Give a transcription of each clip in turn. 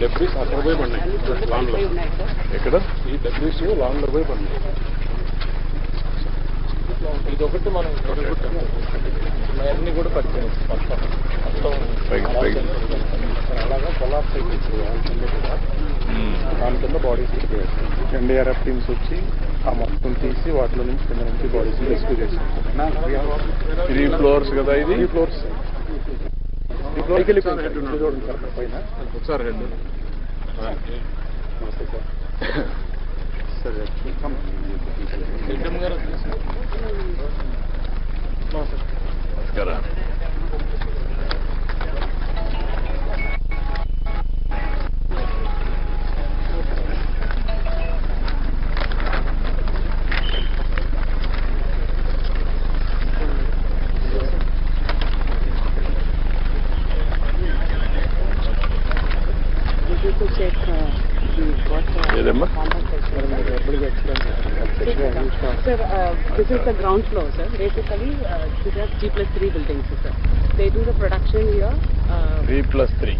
Debris అక్కడ పోయి పడినాయి లాంగ్లో ఎక్కడ ఈ డెబ్రీస్ లాంగ్లో పోయి పడినాయి ఇది ఒకటి మనం అన్ని కూడా. పైకి. అలాగా కొలాప్స్ అయిపోయింది దాని కింద బాడీస్ ఎన్డీఆర్ఎఫ్ టీమ్స్ వచ్చి ఆ మొత్తం తీసి వాటిలో నుంచి కింద నుంచి బాడీస్ రెస్క్యూ చేశారు. త్రీ ఫ్లోర్స్ కదా ఇది? త్రీ ఫ్లోర్స్ త్రీ ఫ్లోర్కి వెళ్ళిపోయింది. చూడండి సార్ పైన. ఒకసారి హెడ్ నమస్తే సార్ సరే ఏదమ్మా uh, is the ground floor, sir. Basically, uh, these are G plus 3 buildings, sir. They do the production here. Uh, three plus three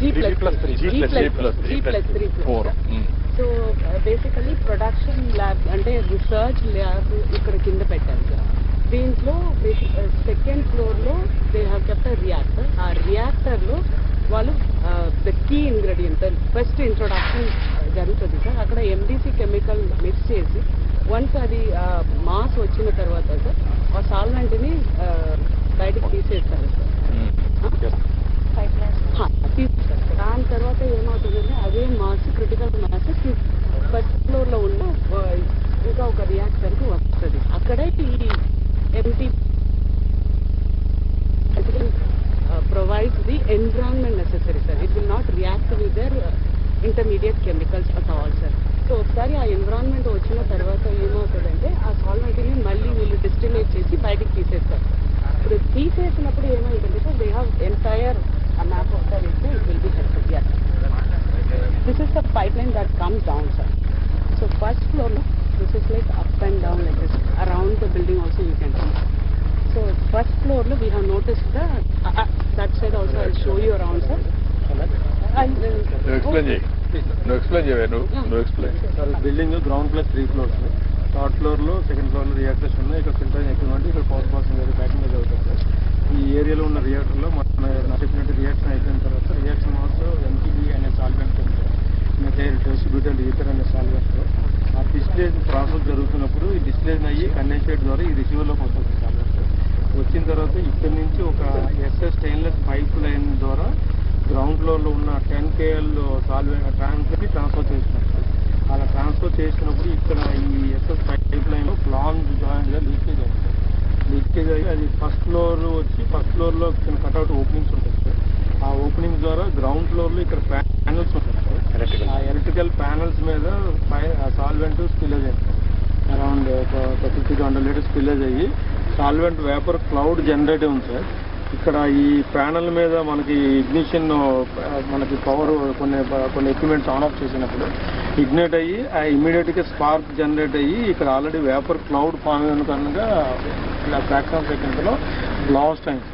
G plus, plus three. G G plus- plus, G plus three G plus 3 four so basically production lab అంటే research lab ఇక్కడ కింద పెట్టారు sir దీంట్లో second ఫ్లోర్లో they have kept reactor ఆ రియాక్టర్లో వాళ్ళు the key ingredient first introduction జరుగుతుంది సార్. అక్కడ ఎండిసి కెమికల్ మిక్స్ చేసి వన్స్ అది మాస్ వచ్చిన తర్వాత సార్ ఆ సాల్వెంట్ని బయటకు తీసేస్తారు సార్. హా, తీస్తారు సార్. దాని తర్వాత ఏమవుతుందంటే అదే మాస్ క్రిటికల్ మాస్ ఫస్ట్ ఫ్లోర్లో ఉన్న ఇంకా ఒక రియాక్టర్కు వస్తుంది. అక్కడే ఈ MT provides the environment necessary sir it will not react with other intermediate chemicals at all sir so ఒకసారి ఆ ఎన్విరాన్మెంట్ వచ్చిన తర్వాత ఏమవుతుందంటే ఆ సాల్వెంట్ని మళ్ళీ వీళ్ళు డిస్టిలేట్ చేసి బయటికి తీసేస్తారు. ఇప్పుడు తీసేసినప్పుడు ఏమైందంటే sir they have entire map of ఇస్తే it will be help us this is the pipeline that comes down sir so first ఫ్లోర్లో this is like up and down like this around the building also you can see so first ఫ్లోర్లో we have notice the that side also I show you around sir నువ్వు explain చేయి. నువ్వు explain చేయవే నువ్వు నువ్వు explain sir building ground plus three floors third ఫ్లోర్లో second ఫ్లోర్లో reactors ఉన్నాయి. ఇక్కడ ఫిల్టర్ ఎక్విప్మెంట్ ఇక్కడ పవర్ ప్రాసెసింగ్ అది ప్యాకింగ్ అది అవుతుంది సార్. ఈ ఏరియాలో ఉన్న రియాక్టర్లో మన చెప్పినట్టు రియాక్షన్ అయిపోయిన తర్వాత రియాక్షన్ మాత్రం ఎంటీబీ అనే సాల్వెంట్ ఉంది. మెథైల్ డిస్ట్రిబ్యూటెడ్ ఈథర్ అనే సాల్వెంట్ ఆ డిస్ప్లేస్ ప్రాసెస్ జరుగుతున్నప్పుడు ఈ డిస్ప్లేస్ అయ్యి కండెన్సేట్ ద్వారా ఈ రిసీవర్లోకి వస్తుంది సాల్వెంట్ వచ్చిన తర్వాత ఇక్కడ నుంచి ఒక ఎస్ఎస్ స్టెయిన్లెస్ పైప్ లైన్ ద్వారా గ్రౌండ్ ఫ్లోర్లో ఉన్న టెన్ కేఎల్ సాల్వెంట్ ట్రాన్స్ఫర్కి ట్రాన్స్ఫర్ చేస్తున్నారు సార్. అలా ట్రాన్స్ఫర్ చేసినప్పుడు ఇక్కడ ఈ ఎస్ఎస్ పైప్ లైన్ ప్లాన్ జాయింట్గా లీకేజ్ అవుతుంది. లీకేజ్ అయ్యి అది ఫస్ట్ ఫ్లోర్ వచ్చి ఫస్ట్ ఫ్లోర్లో చిన్న కట్అవుట్ ఓపెనింగ్స్ ఉంటాయి సార్. ఆ ఓపెనింగ్స్ ద్వారా గ్రౌండ్ ఫ్లోర్లో ఇక్కడ ప్యానల్స్ ఉంటాయి సార్. ఆ ఎలక్ట్రికల్ ప్యానల్స్ మీద సాల్వెంట్ స్పిల్లేజ్ అయింది అరౌండ్ ఒక fifty to hundred litres spillage అయ్యి సాల్వెంట్ వేపర్ క్లౌడ్ జనరేట్ ఉంది సార్. ఇక్కడ ఈ ప్యానల్ మీద మనకి ఇగ్నిషన్ మనకి పవర్ కొన్ని కొన్ని ఎక్విప్మెంట్స్ ఆన్ ఆఫ్ చేసినప్పుడు ఇగ్నేట్ అయ్యి ఆ ఇమీడియట్గా స్పార్క్ జనరేట్ అయ్యి ఇక్కడ ఆల్రెడీ వేపర్ క్లౌడ్ ఫామ్ అయిన కారణంగా ఇలా ఫ్రాక్షన్ సెకండ్స్లో బ్లాస్ట్ అయింది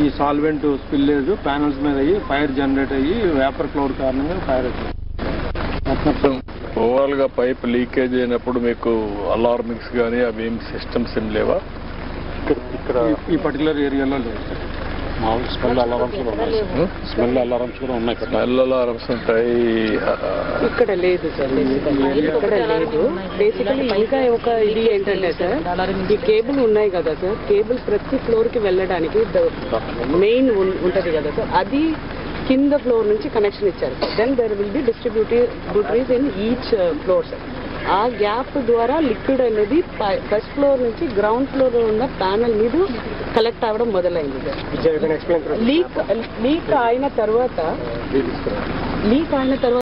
ఈ సాల్వెంట్ స్పిల్లేజ్ ప్యానల్స్ మీద అయ్యి ఫైర్ జనరేట్ అయ్యి వేపర్ క్లౌడ్ కారణంగా ఫైర్ అవుతుంది ఓవరాల్గా పైప్ లీకేజ్ అయినప్పుడు మీకు అలార్మింగ్స్ కానీ అవి ఏం సిస్టమ్స్ ఏం లేవా? ఇక్కడ ఇక్కడ ఈ పర్టికులర్ ఏరియాలో లేదు. సార్ మామూలు స్మెల్ అలారమ్స్ కూడా ఉన్నాయి. సార్ స్మెల్ అలారమ్స్ కూడా ఉన్నాయి ఇక్కడ స్మెల్ అలారమ్స్ ఉంటాయి. ఇక్కడ లేదు సార్ ఇక్కడ లేదు. బేసికలీ ఇంకా ఒక ఇది ఏంటంటే సార్ ఈ కేబుల్ ఉన్నాయి కదా సార్. కేబుల్ ప్రతి ఫ్లోర్కి వెళ్ళడానికి మెయిన్ ఉంటది కదా సార్. అది కింద ఫ్లోర్ నుంచి కనెక్షన్ ఇచ్చారు then there will be distributories in each floor sir ఆ గ్యాప్ ద్వారా లిక్విడ్ అనేది ఫస్ట్ ఫ్లోర్ నుంచి గ్రౌండ్ ఫ్లోర్లో ఉన్న ప్యానల్ మీద కలెక్ట్ అవ్వడం మొదలైంది సార్. లీక్ లీక్ అయిన తర్వాత లీక్ అయిన తర్వాత